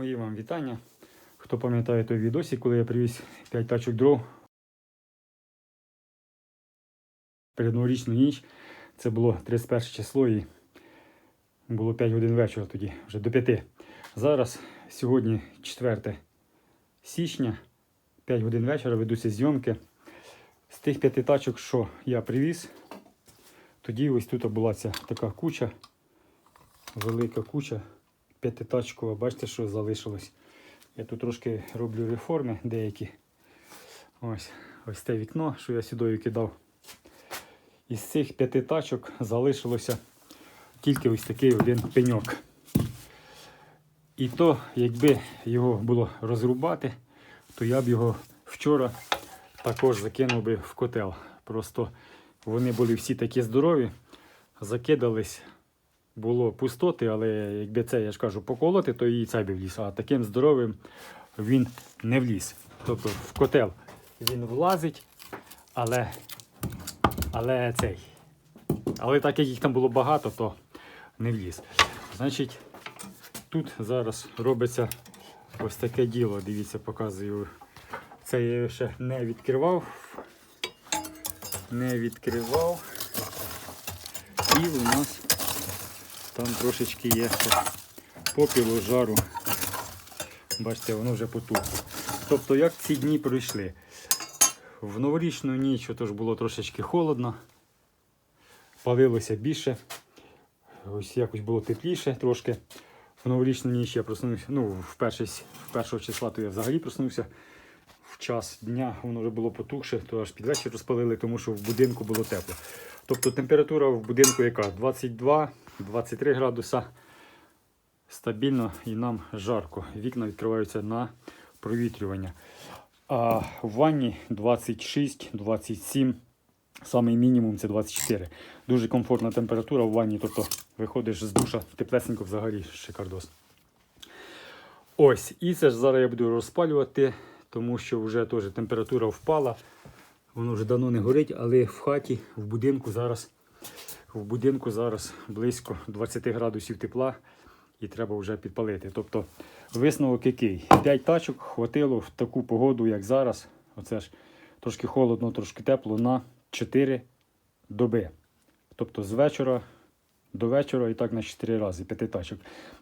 Мої вам вітання. Хто пам'ятає той відосик, коли я привіз 5 тачок дров перед новорічну ніч. Це було 31 число і було 5 годин вечора тоді, вже до 5. Зараз, сьогодні 4 січня, 5 годин вечора ведуться зйомки. З тих п'яти тачок, що я привіз, тоді ось тут була ця така куча, велика куча п'ятитачкова. Бачите, що залишилось. Я тут трошки роблю реформи деякі. Ось ось те вікно, що я сюди кидав. Із цих п'яти тачок залишилося тільки ось такий один пеньок. І то, якби його було розрубати, то я б його вчора також закинув би в котел. Просто вони були всі такі здорові, закидались, було пустоти, але якби це, я ж кажу, поколоти, то і цей би вліз. А таким здоровим він не вліз. Тобто в котел він влазить, але, але цей. Але так як їх там було багато, то не вліз. Значить, тут зараз робиться ось таке діло. Дивіться, показую. Це я ще не відкривав. Не відкривав. І у нас там трошечки є попілу жару. Бачите, воно вже потухло. Тобто, як ці дні пройшли? В новорічну ніч тож було трошечки холодно, палилося більше. Ось якось було тепліше трошки. В новорічну ніч я проснувся. Ну, в перший, в першого числа то я взагалі проснувся. В час дня воно вже було потухше, то аж під вечір розпалили, тому що в будинку було тепло. Тобто температура в будинку яка? 22-23 градуса. Стабільно і нам жарко. Вікна відкриваються на провітрювання. А в ванні 26-27. Самий мінімум це 24. Дуже комфортна температура в ванні, тобто виходиш з душа теплесенько взагалі шикардос. Ось, і це ж зараз я буду розпалювати, тому що вже теж температура впала. Воно вже давно не горить, але в хаті, в будинку зараз, в будинку зараз близько 20 градусів тепла і треба вже підпалити. Тобто висновок який? 5 тачок хватило в таку погоду, як зараз. Оце ж трошки холодно, трошки тепло на 4 доби. Тобто з вечора до вечора і так на 4 рази 5 тачок.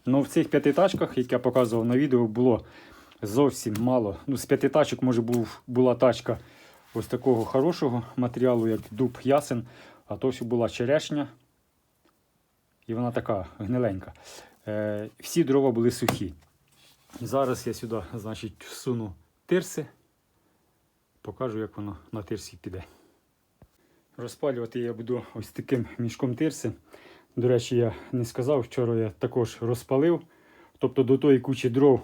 Ну в цих 5 тачках, як я показував на відео, було зовсім мало. Ну, з 5 тачок, може, був, була тачка ось такого хорошого матеріалу, як дуб ясен, а то все була черешня. І вона така гниленька. Е, всі дрова були сухі. Зараз я сюди, значить, всуну тирси, покажу, як воно на тирсі піде. Розпалювати я буду ось таким мішком тирси. До речі, я не сказав, вчора я також розпалив. Тобто до тої кучі дров,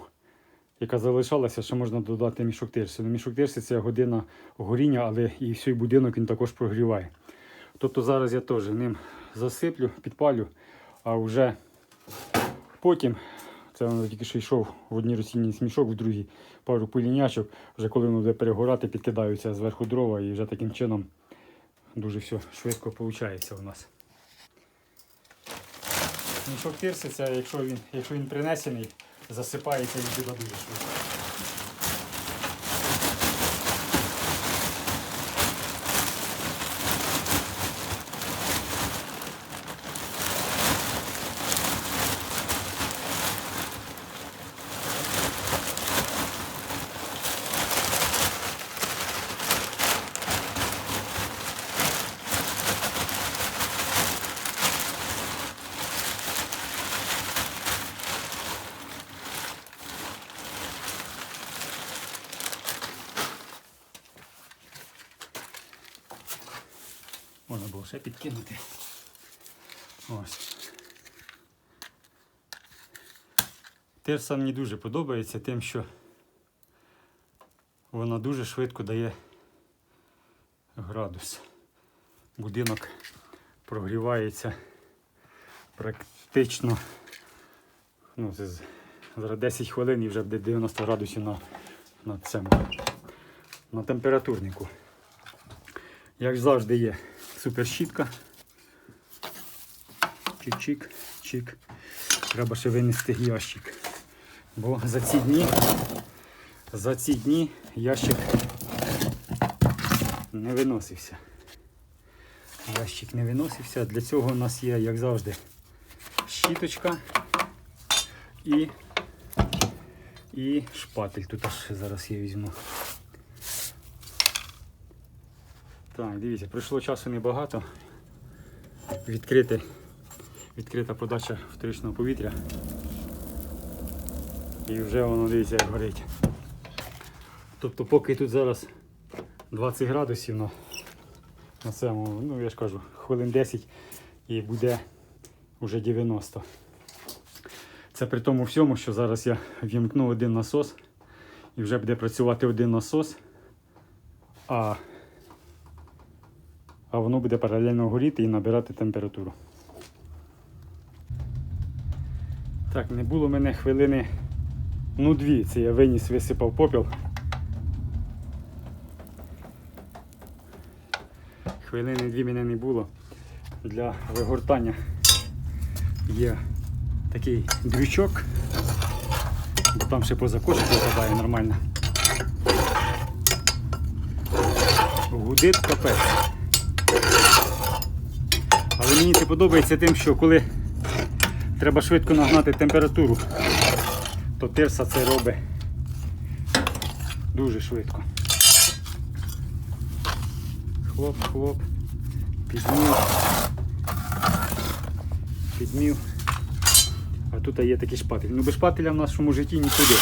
яка залишалася, ще можна додати мішок тирси. Ну, мішок тирси це година горіння, але і всій будинок він також прогріває. Тобто зараз я теж ним засиплю, підпалю, а вже потім, це воно тільки що йшов в одній розсінній смішок, в другій пару пилінячок. Вже коли воно буде перегорати, підкидаються зверху дрова і вже таким чином дуже все швидко виходить у нас. Мішок тирси, це якщо він, якщо він принесений, засипається і буде дуже швидко. Можна було ще підкинути. Ось. Тирса мені дуже подобається тим, що вона дуже швидко дає градус. Будинок прогрівається практично ну, це зараз 10 хвилин і вже буде 90 градусів на, на цьому, на температурнику. Як завжди є супер щітка. Чик-чик, чик. Треба ще винести ящик. Бо за ці дні, за ці дні ящик не виносився. Ящик не виносився. Для цього у нас є, як завжди, щіточка і, і шпатель. Тут аж зараз я візьму. Так, дивіться, пройшло часу небагато. Відкрити, відкрита подача вторичного повітря. І вже воно дивіться, як горить. Тобто поки тут зараз 20 градусів на, на цьому, ну я ж кажу, хвилин 10 і буде вже 90. Це при тому всьому, що зараз я вімкну один насос і вже буде працювати один насос, а, а воно буде паралельно горіти і набирати температуру. Так, не було мене хвилини, ну дві, це я виніс, висипав попіл. Хвилини дві мене не було. Для вигортання є такий дрючок, бо там ще поза кошик виглядає нормально. Гудить капець. Але мені це подобається тим, що коли треба швидко нагнати температуру, то тирса це робить дуже швидко. Хлоп, хлоп, підмів, підмів. А тут є такий шпатель. Ну без шпателя в нашому житті нікуди.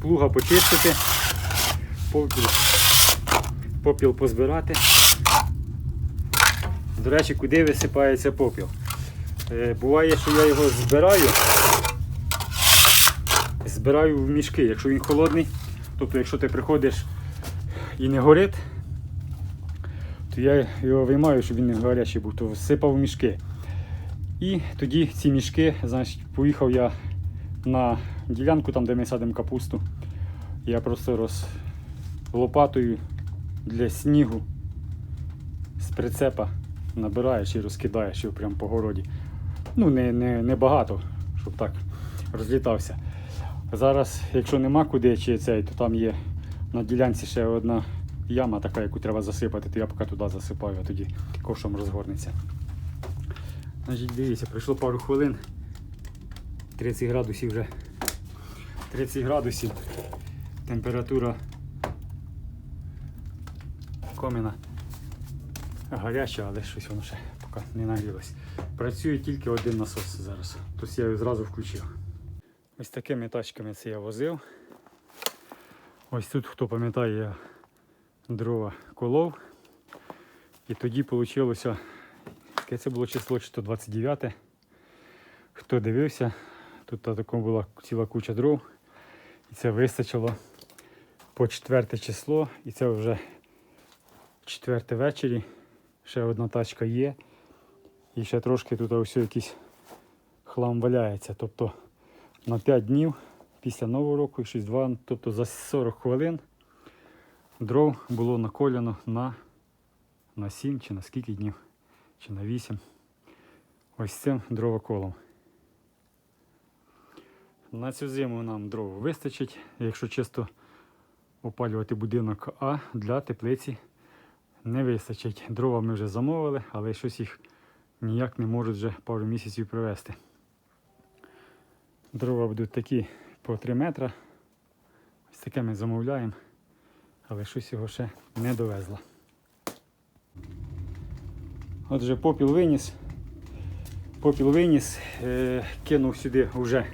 Плуга почистити, попіл, попіл позбирати. До речі, куди висипається попіл? Е, буває, що я його збираю. Збираю в мішки, якщо він холодний. Тобто, якщо ти приходиш і не горить, то я його виймаю, щоб він не гарячий був, то всипав в мішки. І тоді ці мішки, значить, поїхав я на ділянку, там, де ми садимо капусту. Я просто роз лопатою для снігу з прицепа набираєш і розкидаєш його прямо по городі. Ну, не, не, не багато, щоб так розлітався. Зараз, якщо нема куди чи цей, то там є на ділянці ще одна яма така, яку треба засипати, то я поки туди засипаю, а тоді ковшом розгорнеться. Значить, дивіться, пройшло пару хвилин. 30 градусів вже. 30 градусів. Температура коміна гаряча, але щось воно ще поки не нагрілось. Працює тільки один насос зараз. Тобто я його зразу включив. Ось такими тачками це я возив. Ось тут, хто пам'ятає, я дрова колов. І тоді вийшло, яке це було число, чи то 29. Хто дивився, тут така була ціла куча дров. І це вистачило по четверте число. І це вже четверте ввечері. Ще одна тачка є. І ще трошки тут ось якийсь хлам валяється. Тобто на 5 днів після Нового року, 6-2, тобто за 40 хвилин дров було наколяно на, на 7 чи на скільки днів, чи на 8. Ось цим дровоколом. На цю зиму нам дров вистачить, якщо чисто опалювати будинок, а для теплиці не вистачить. Дрова ми вже замовили, але щось їх ніяк не можуть вже пару місяців привезти. Дрова будуть такі по 3 метри. Ось таке ми замовляємо, але щось його ще не довезло. Отже, попіл виніс. Попіл виніс, е, кинув сюди вже.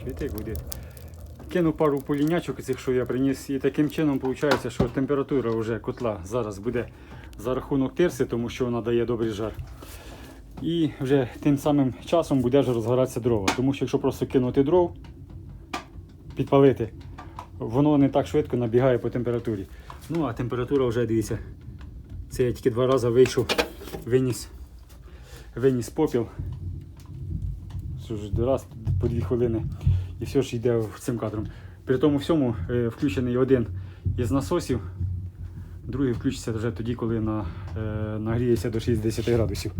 Чуєте, як буде? Кинув пару полінячок цих, що я приніс, і таким чином виходить, що температура вже котла зараз буде за рахунок тирси, тому що вона дає добрий жар. І вже тим самим часом буде вже розгоратися дрова. Тому що якщо просто кинути дров, підпалити, воно не так швидко набігає по температурі. Ну а температура вже дивіться. Це я тільки два рази вийшов, виніс, виніс попіл. Що ж, раз по дві хвилини. І все ж йде цим кадром. При тому всьому е, включений один із насосів, другий включиться вже тоді, коли на, е, нагріється до 60 градусів.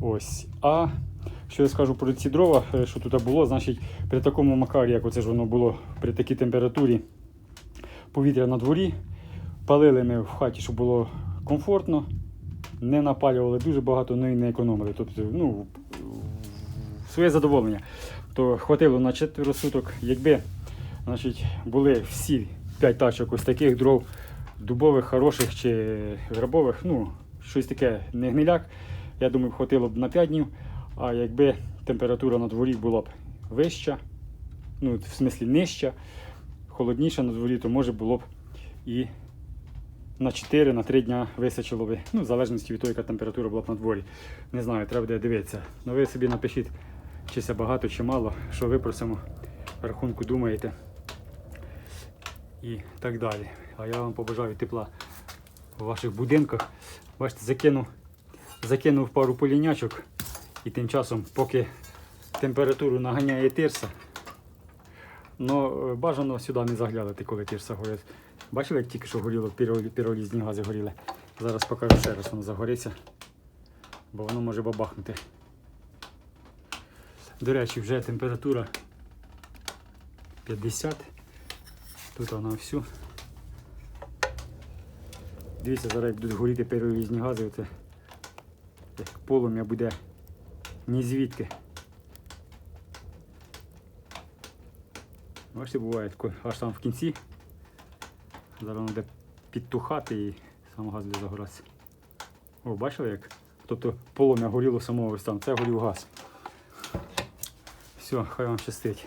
Ось. А що я скажу про ці дрова, е, що тут було, значить, при такому макарі, як оце ж воно було при такій температурі повітря на дворі, палили ми в хаті, щоб було комфортно, не напалювали дуже багато, ну і не економили. Тобто, ну, своє задоволення. То хватило на 4 суток. Якби значить, були всі 5 тачок ось таких дров, дубових, хороших чи грабових, ну, щось таке не гниляк, я думаю, хватило б на 5 днів. А якби температура на дворі була б вища, ну, в смислі нижча, холодніша на дворі, то може було б і на 4 на 3 дня висачило би. Ну, в залежності від того, яка температура була б на дворі. Не знаю, треба буде дивитися. Ну ви собі напишіть, чи це багато, чи мало, що ви про цьому рахунку думаєте. І так далі. А я вам побажаю тепла у ваших будинках. Бачите, закинув, закинув пару полінячок і тим часом, поки температуру наганяє тирса, Ну, бажано сюди не заглядати, коли тирса горить. Бачили, як тільки що горіло, піролі- піролізні гази горіли. Зараз покажу ще раз, воно загориться, бо воно може бабахнути. До речі, вже температура 50. Тут вона всю. Дивіться, зараз будуть горіти піролізні гази, оце як полум'я буде ні звідки. Бачите, буває таке, аж там в кінці. Зараз буде підтухати і сам газ буде загоратися. О, бачили як? Тобто полум'я горіло самого ось там. Це горів газ. Все, хай вам щастить.